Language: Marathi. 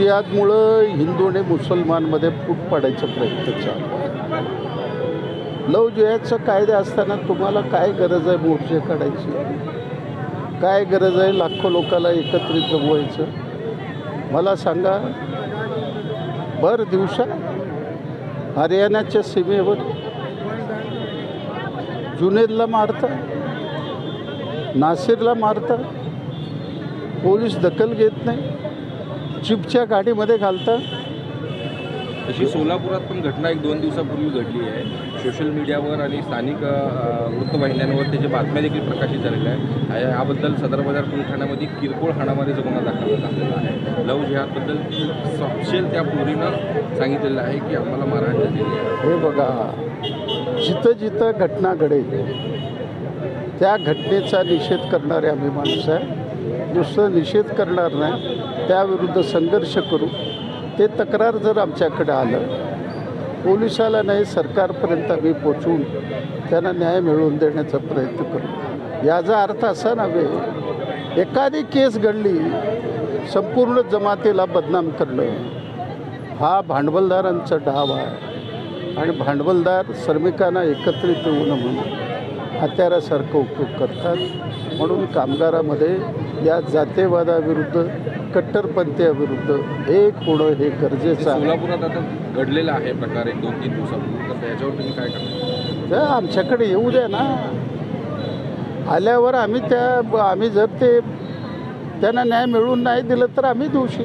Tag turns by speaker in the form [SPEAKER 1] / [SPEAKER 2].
[SPEAKER 1] जिहादमुळं हिंदू आणि मुसलमानमध्ये फूट पाडायचा प्रयत्न चालू आहे. लव जिहादचा कायदा असताना तुम्हाला काय गरज आहे मोर्चे काढायची? काय गरज आहे लाखो लोकाला एकत्रित जमवायचं मला सांगा. भर दिवसा हरियाणाच्या सीमेवर जुनेदला मारता नासिरला मारता पोलीस दखल घेत नाही चिपच्या गाडीमध्ये घालता?
[SPEAKER 2] तशी सोलापुरात पण घटना एक दोन दिवसापूर्वी घडली आहे. सोशल मीडियावर आणि स्थानिक वृत्तवाहिन्यांवर त्याच्या बातम्या देखील प्रकाशित झालेल्या आहे याबद्दल सदर बाजार पोलीस ठाण्यामध्ये किरकोळ हाणामारीचा गुन्हा दाखल झालेला आहे लव जिहादबद्दल सपशेल त्या पोरीनं सांगितलेलं आहे की आम्हाला मारहाण झालेली आहे.
[SPEAKER 1] हे बघा जिथं जिथं घटना घडेल त्या घटनेचा निषेध करणारे आम्ही माणूस आहे. दुसरं निषेध करणार नाही. त्याविरुद्ध संघर्ष करू. ते तक्रार जर आमच्याकडे आलं पोलिसाला नाही सरकारपर्यंत आम्ही पोचवून त्यांना न्याय मिळवून देण्याचा प्रयत्न करू. याचा अर्थ असा नव्हे एखादी केस घडली संपूर्ण जमातीला बदनाम करणं हा भांडवलदारांचा डाव आहे. आणि भांडवलदार श्रमिकांना एकत्रित येऊ नये म्हणून हत्यारासारखं उपयोग करतात. म्हणून कामगारामध्ये या जातीयवादाविरुद्ध कट्टरपंथीयाविरुद्ध एक होणं हे गरजेचं आहे.
[SPEAKER 2] सोलापुरात आता घडलेला आहे प्रकार एक दोन तीन दिवसापूर्वी. तुम्ही काय करणार
[SPEAKER 1] आमच्याकडे येऊ द्या ना. आल्यावर आम्ही त्या आम्ही जर ते त्यांना न्याय मिळवून नाही दिलं तर आम्ही दोषी.